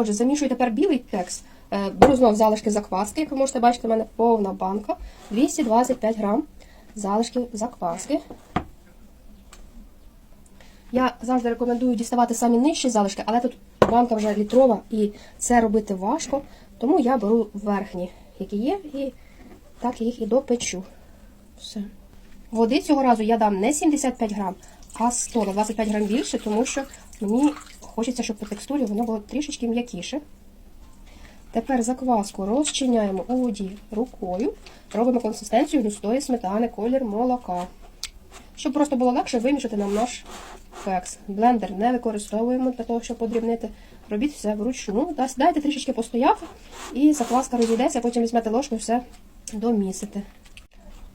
Отже, замішую тепер білий кекс. Е, Беру знов залишки закваски. Як ви можете бачити, в мене повна банка. 225 грам залишків закваски. Я завжди рекомендую діставати самі нижчі залишки, але тут банка вже літрова і це робити важко. Тому я беру верхні, які є, і так їх і допечу. Все. Води цього разу я дам не 75 грам, а 100 на 25 грам більше, тому що мені хочеться, щоб по текстурі воно було трішечки м'якіше. Тепер закваску розчиняємо у воді рукою, робимо консистенцію густої сметани, колір молока. Щоб просто було легше вимішати нам наш кекс. Блендер не використовуємо для того, щоб подрібнити. Робіть все вручну. Дайте трішечки постояти, і закваска розійдеться, потім візьмете ложку і все домісите.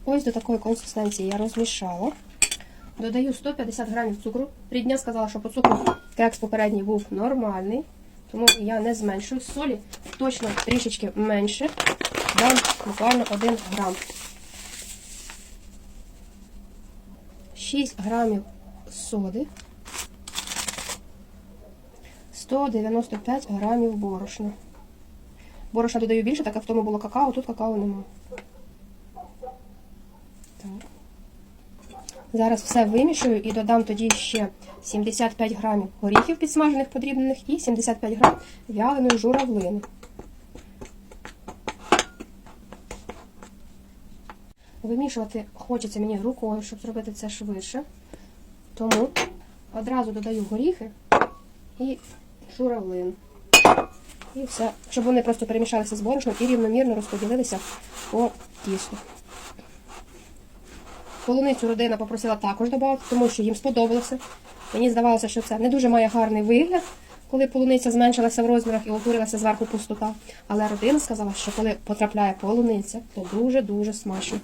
Ось до такої консистенції я розмішала. Додаю 150 грамів цукру. Рідня сказала, що по цукру кекс попередній був нормальний, тому я не зменшую. Солі точно трішечки менше. Дам буквально 1 грам. 6 грамів соди. 195 грамів борошна. Борошна додаю більше, так як в тому було какао, тут какао нема. Так. Зараз все вимішую і додам тоді ще 75 грамів горіхів підсмажених подрібнених і 75 грам вяленої журавлини. Вимішувати хочеться мені рукою, щоб зробити це швидше. Тому одразу додаю горіхи і журавлин. І все, щоб вони просто перемішалися з борошном і рівномірно розподілилися по тісту. Полуницю родина попросила також додати, тому що їм сподобалося. Мені здавалося, що це не дуже має гарний вигляд, коли полуниця зменшилася в розмірах і утворилася зверху пустота. Але родина сказала, що коли потрапляє полуниця, то дуже-дуже смачно.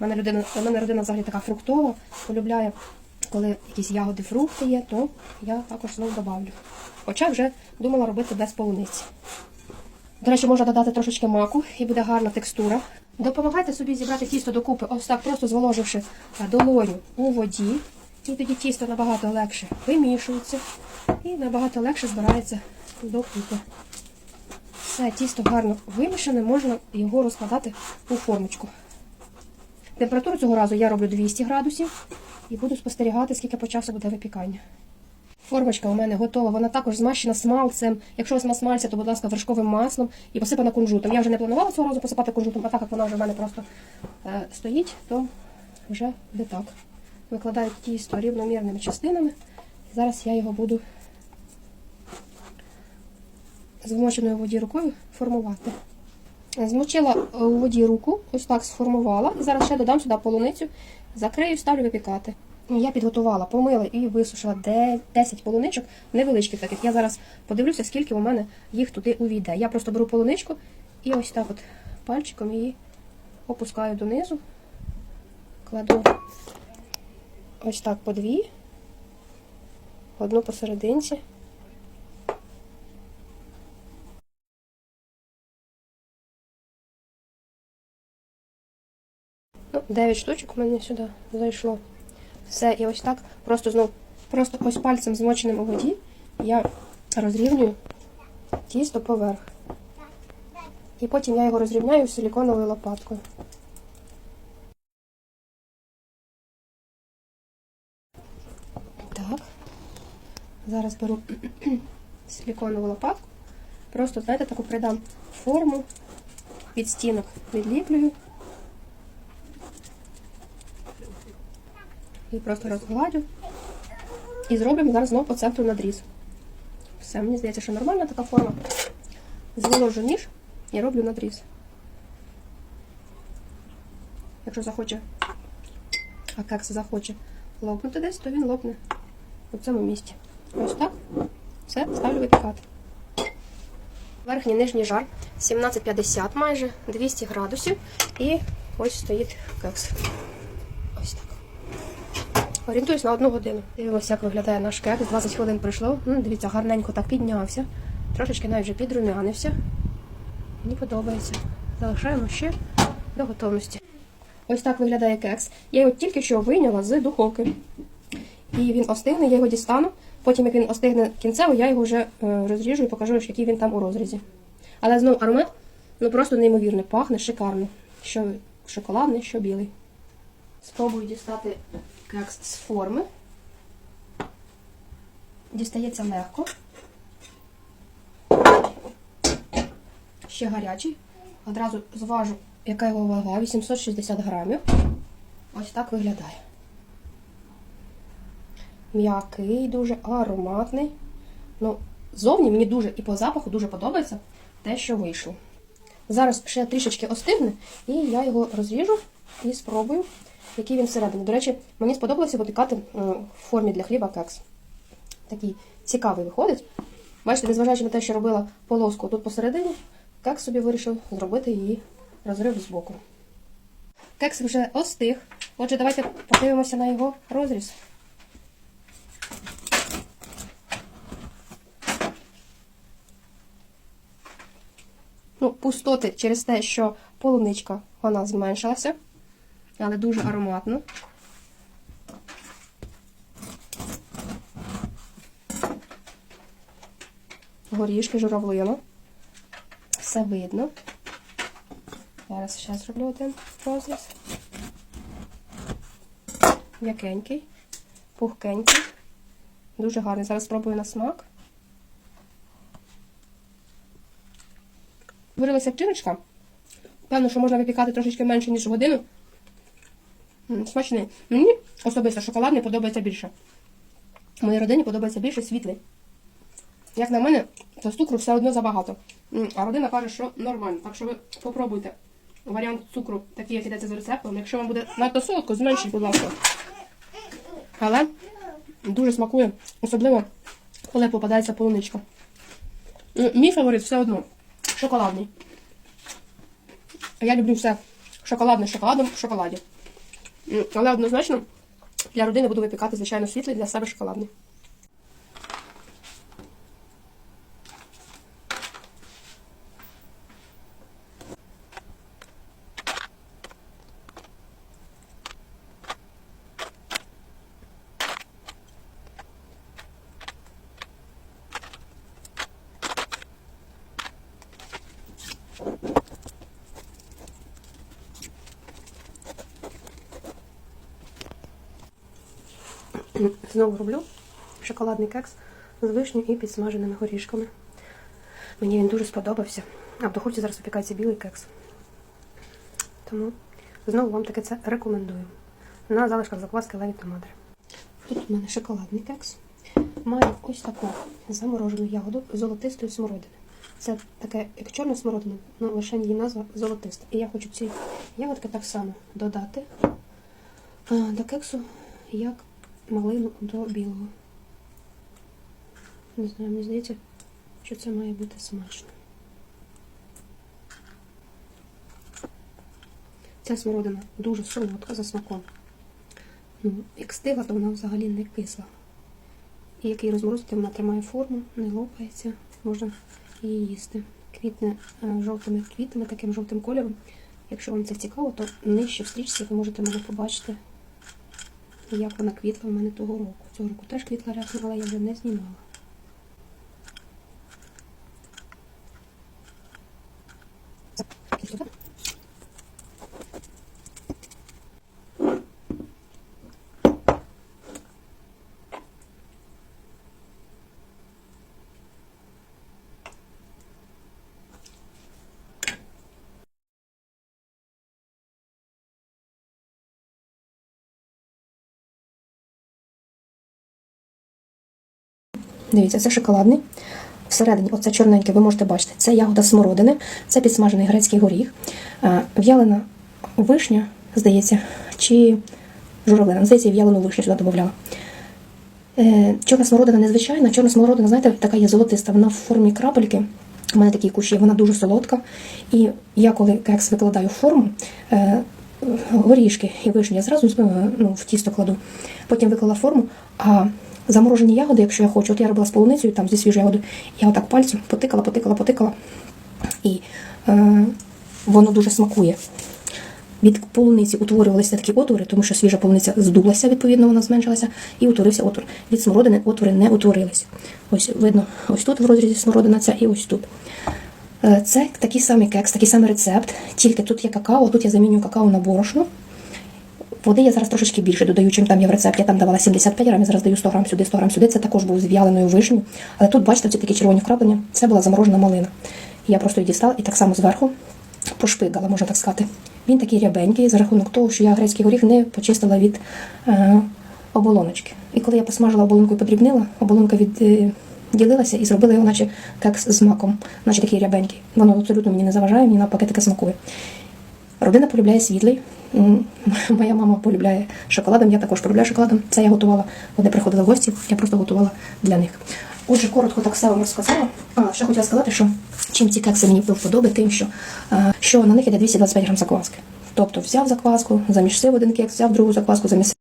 У мене, людина, у мене родина взагалі така фруктова, полюбляє, коли якісь ягоди, фрукти є, то я також знову добавлю. Хоча вже думала робити без полуниці. До речі, можна додати трошечки маку і буде гарна текстура. Допомагайте собі зібрати тісто докупи, ось так, просто зволоживши долоню у воді. І тоді тісто набагато легше вимішується і набагато легше збирається докупи. Все, тісто гарно вимішане, можна його розкладати у формочку. Температуру цього разу я роблю 200 градусів і буду спостерігати, скільки по часу буде випікання. Формочка у мене готова. Вона також змащена смалцем. Якщо вас нема смальця, то, будь ласка, вершковим маслом і посипана кунжутом. Я вже не планувала цього разу посипати кунжутом, а так як вона вже в мене просто е, стоїть, то вже буде так. Викладаю тісто рівномірними частинами. І зараз я його буду з вмоченою воді рукою формувати. Змочила у воді руку, ось так сформувала. І зараз ще додам сюди полуницю, закрию, ставлю випікати. Я підготувала, помила і висушила де- 10 полуничок, невеличких таких. Я зараз подивлюся, скільки у мене їх туди увійде. Я просто беру полуничку і ось так от пальчиком її опускаю донизу, кладу ось так по дві, одну посерединці. Ну, 9 штучок у мене сюди зайшло. Все, і ось так, просто знов, просто ось пальцем змоченим у воді я розрівнюю тісто поверх. І потім я його розрівняю силіконовою лопаткою. Так. Зараз беру силіконову лопатку. Просто, знаєте, таку придам форму від стінок відліплюю. І просто розгладю. І зробимо зараз знову по центру надріз. Все, мені здається, що нормальна така форма. Зволожу ніж і роблю надріз. Якщо захоче, а кекс захоче лопнути десь, то він лопне у цьому місці. Ось так. Все, ставлю випікати. Верхній нижній жар 1750 майже 200 градусів. І ось стоїть кекс. Орієнтуюсь на одну годину. Дивимося, як виглядає наш кекс. 20 хвилин пройшло. Ну, дивіться, гарненько так піднявся. Трошечки навіть вже підрумянився. Мені подобається. Залишаємо ще до готовності. Ось так виглядає кекс. Я його тільки що вийняла з духовки. І він остигне, я його дістану, Потім, як він остигне кінцево, я його вже е, розріжу і покажу, який він там у розрізі. Але знову аромат ну просто неймовірний, пахне шикарно. Що шоколадний, що білий. Спробую дістати кекс з форми. Дістається легко. Ще гарячий. Одразу зважу, яка його вага. 860 грамів. Ось так виглядає. М'який, дуже ароматний. Ну, зовні мені дуже і по запаху дуже подобається те, що вийшло. Зараз ще трішечки остигне, і я його розріжу і спробую, який він всередині. До речі, мені сподобалося випікати е, в формі для хліба кекс. Такий цікавий виходить. Бачите, незважаючи на те, що робила полоску тут посередині, кекс собі вирішив зробити її розрив з боку. Кекс вже остиг. Отже, давайте подивимося на його розріз. Ну, пустоти через те, що полуничка вона зменшилася, але дуже ароматно. Горішки, журавлина. Все видно. Зараз ще зроблю один розріз. М'якенький, пухкенький. Дуже гарний. Зараз спробую на смак. Варилася вчиночка. Певно, що можна випікати трошечки менше, ніж годину. Смачний. Мені особисто шоколадний подобається більше. Моїй родині подобається більше світлий. Як на мене, то цукру все одно забагато. А родина каже, що нормально. Так що ви попробуйте варіант цукру, такий, як ідеться за рецептом. Якщо вам буде надто солодко, зменшіть, будь ласка. Але дуже смакує, особливо, коли попадається полуничка. Мій фаворит все одно шоколадний. Я люблю все шоколадне з шоколадом в шоколаді. Але однозначно для родини буду випікати, звичайно, світлий, для себе шоколадний. Знову роблю шоколадний кекс з вишнею і підсмаженими горішками. Мені він дуже сподобався. А в духовці зараз випікається білий кекс. Тому знову вам таке це рекомендую. На залишках закваски леві томатри. Тут у мене шоколадний кекс. Маю ось таку заморожену ягоду золотистої смородини. Це таке, як чорна смородина, але лише її назва золотиста. І я хочу ці ягодки так само додати до кексу, як малину до білого. Не знаю, мені здається, що це має бути смачно. Ця смородина дуже солодка за смаком. Ну, як стигла, то вона взагалі не кисла. І як її розморозити, вона тримає форму, не лопається, можна її їсти. Квітне е, жовтими квітами, таким жовтим кольором. Якщо вам це цікаво, то нижче в стрічці ви можете мене побачити, як вона квітла в мене того року. Цього року теж квітла рясно, але я вже не знімала. Дивіться, це шоколадний. Всередині, оце чорненьке, ви можете бачити, це ягода смородини, це підсмажений грецький горіх, е, в'ялена вишня, здається, чи журавлина. Здається, в'ялену вишню сюди додавала. Е, Чорна смородина незвичайна. Чорна смородина, знаєте, така є золотиста, вона в формі крапельки. У мене такі кущі, вона дуже солодка. І я, коли кекс викладаю в форму, е, горішки і вишні я зразу ну, в тісто кладу. Потім виклала форму. А заморожені ягоди, якщо я хочу, от я робила з полуницею, там зі свіжою ягодою, я отак пальцем потикала, потикала, потикала. І е, воно дуже смакує. від полуниці утворювалися такі отвори, тому що свіжа полуниця здулася, відповідно, вона зменшилася, і утворився отвор. Від смородини отвори не утворилися. Ось видно, ось тут в розрізі смородина ця і ось тут. Е, Це такий самий кекс, такий самий рецепт, тільки тут є какао, тут я замінюю какао на борошно. Води я зараз трошечки більше додаю, чим там є в рецепті. Я там давала 75 грамів, зараз даю 100 грам сюди, 100 грам сюди. Це також був з в'яленою вишнею. Але тут, бачите, ці такі червоні вкраплення. Це була заморожена малина. Я просто її дістала і так само зверху пошпигала, можна так сказати. Він такий рябенький за рахунок того, що я грецький горіх не почистила від е, оболоночки. І коли я посмажила оболонку і подрібнила, оболонка відділилася і зробила його, наче кекс з маком, наче такий рябенький. Воно абсолютно мені не заважає, мені навпаки таке смакує. Родина полюбляє світлий. Моя мама полюбляє шоколадом, я також полюбляю шоколадом. Це я готувала, вони приходили гості, я просто готувала для них. Отже, коротко так все вам розказала. А, ще хотіла сказати, що чим ці кекси мені до вподоби, тим, що, що на них іде 225 грам закваски. Тобто взяв закваску, замісив один кекс, взяв другу закваску, замісив.